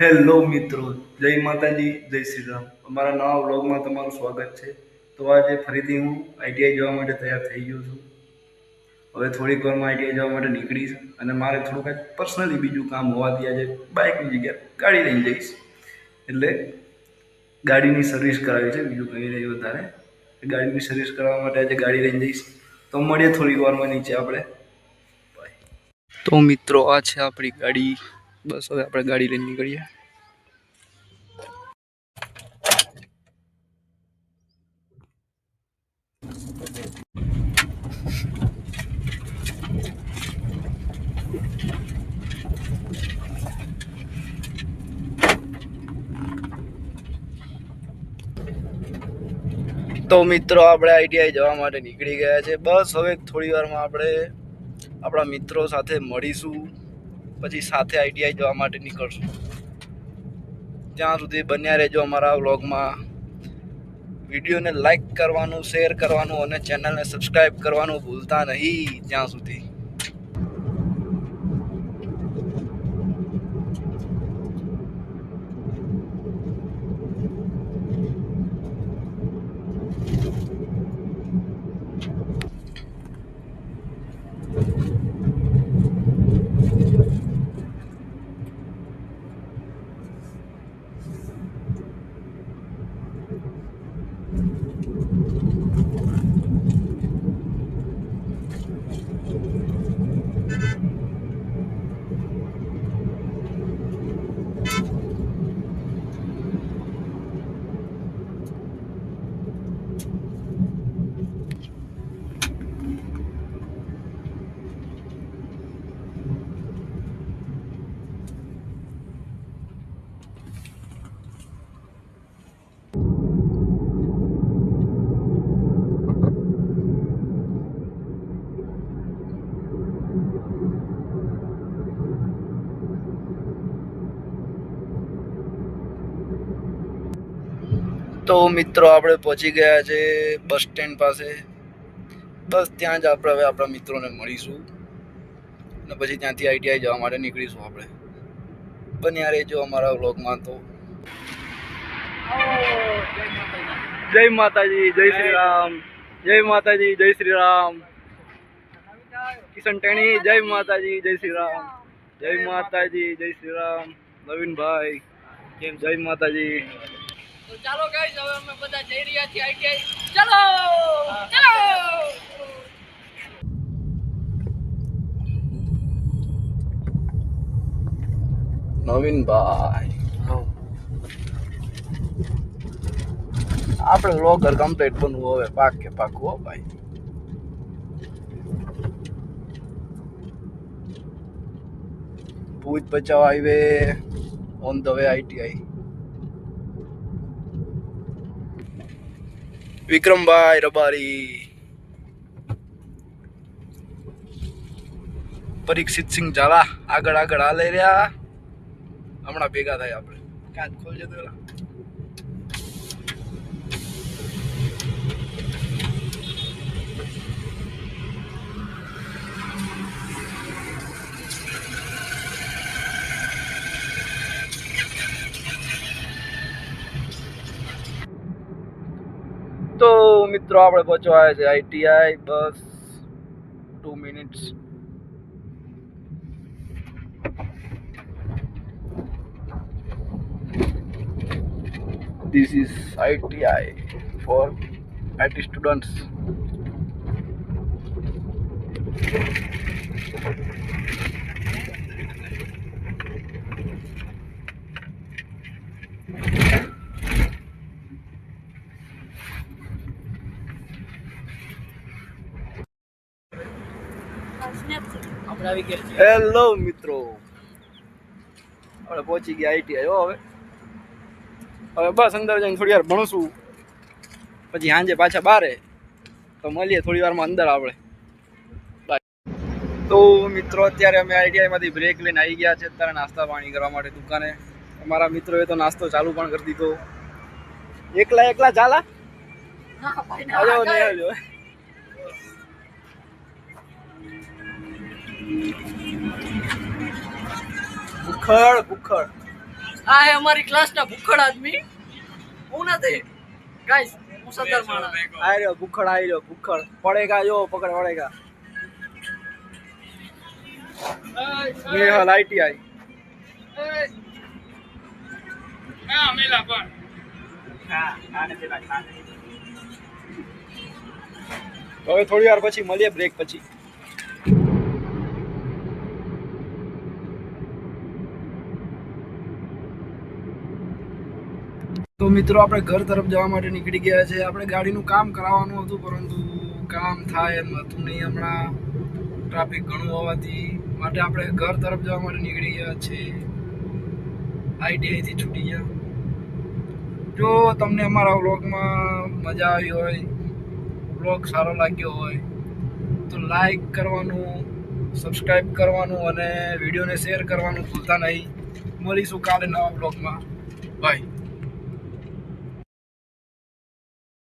Hello મિત્રો, જય માતાજી, જય શ્રી રામ અમારા નવા વ્લોગમાં તમારું સ્વાગત છે. તો આજે ફરીથી હું આઈટીઆઈ જવા માટે તૈયાર થઈ ગયો છું. હવે થોડીક વારમાં આઈટીઆઈ જવા માટે નીકળીશ અને મારે થોડું કાંઈક પર્સનલી બીજું કામ હોવાથી આજે બાઇકની જગ્યાએ ગાડી લઈને જઈશ. એટલે ગાડીની સર્વિસ કરાવી છે, બીજું કંઈ નહીં વધારે. ગાડીની સર્વિસ કરાવવા માટે આજે ગાડી લઈને જઈશ. તો મળીએ થોડીક વારમાં નીચે આપણે. તો મિત્રો, આ છે આપણી ગાડી. બસ હવે આપણે ગાડી લઈને નીકળીએ. તો મિત્રો, આપણે આઈટીઆઈ જવા માટે નીકળી ગયા છે. બસ હવે થોડી વારમાં આપણે આપણા મિત્રો સાથે મળીશું. પછી સાથે આઈટીઆઈ જવા માટે નીકળશું. ત્યાં સુધી બન્યા રહેજો અમારા વ્લોગમાં. વિડીયોને લાઈક કરવાનું શેર કરવાનું અને ચેનલને સબસ્ક્રાઈબ કરવાનું ભૂલતા નહીં. ત્યાં સુધી. તો મિત્રો આપણે પહોંચી ગયા છે બસ સ્ટેન્ડ પાસે. બસ ત્યાં જ આપણે હવે આપણા મિત્રોને મળીશું. અને પછી ત્યાંથી આઈટીઆઈ જવા માટે નીકળીશું આપણે. બન્યા રહેજો અમારા વ્લોગમાં તો. જય માતાજી, જય શ્રી રામ જય માતાજી, જય શ્રી રામ કિશન ટેણી, જય માતાજી, જય શ્રી રામ જય માતાજી, જય શ્રી રામ નવીનભાઈ કેમ જય માતાજી. તો ચાલો ગાઈસ હવે અમે બધા જઈ રહ્યા છીએ આઈટીઆઈ. ચલો! ચલો! નવીનભાઈ આપણે વ્લોગર કમ્પ્લીટ બનવું હવે પાક કે પાકું હો ભાઈ. Bhuj Bachau highway on the way ITI. Vikrambhai Rabari. Parikshit Sinh Jhala આગળ આગળ હાલે રહ્યા. હમણાં ભેગા થાય આપણે. કાચ ખોલજો તો તો મિત્રો આપણે પહોંચવા આવ્યા છે ITI bus two minutes this is ITI for IT students. Hello મિત્રો. આપણે પહોંચી ગયા આઈટીઆઈ હો હવે. હવે બસ અંદર જઈને થોડી વાર ભણશું. પછી સાંજે પાછા બારે. તો મળીએ થોડી વારમાં અંદર આપણે. તો મિત્રો અત્યારે અમે આઈટીઆઈમાંથી બ્રેક લઈને આવી ગયા છે અત્યારે નાસ્તા પાણી કરવા માટે દુકાને. અમારા મિત્રોએ તો નાસ્તો ચાલુ પણ કરી દીધો. એકલા એકલા ચાલા? ભૂખડ ભૂખડ. આ હે અમારી ક્લાસના ભૂખડ આદમી. હું નથી. ગાઈસ હું સદર માણસ. આઈ રહ્યો ભૂખડ આઈ રહ્યો ભૂખડ. પડેગા જો પકડ પડેગા. મેહલ આઈટીઆઈ હવે થોડી વાર પછી મળીએ બ્રેક પછી. તો મિત્રો, આપણે ઘર તરફ જવા માટે નીકળી ગયા છે. આપણે ગાડીનું કામ કરાવવાનું હતું, પરંતુ કામ થાય એમ હતું નહીં. હમણાં ટ્રાફિક ઘણું હોવાથી માટે આપણે ઘર તરફ જવા માટે નીકળી ગયા છે. આઈટીઆઈથી છૂટી ગયા. જો તમને અમારા વ્લોગમાં મજા આવી હોય, વ્લોગ સારો લાગ્યો હોય, તો લાઈક કરવાનું સબસ્ક્રાઈબ કરવાનું અને વિડીયોને શેર કરવાનું ભૂલતા નહીં. મળીશું કાલે નવા બ્લોગમાં બાય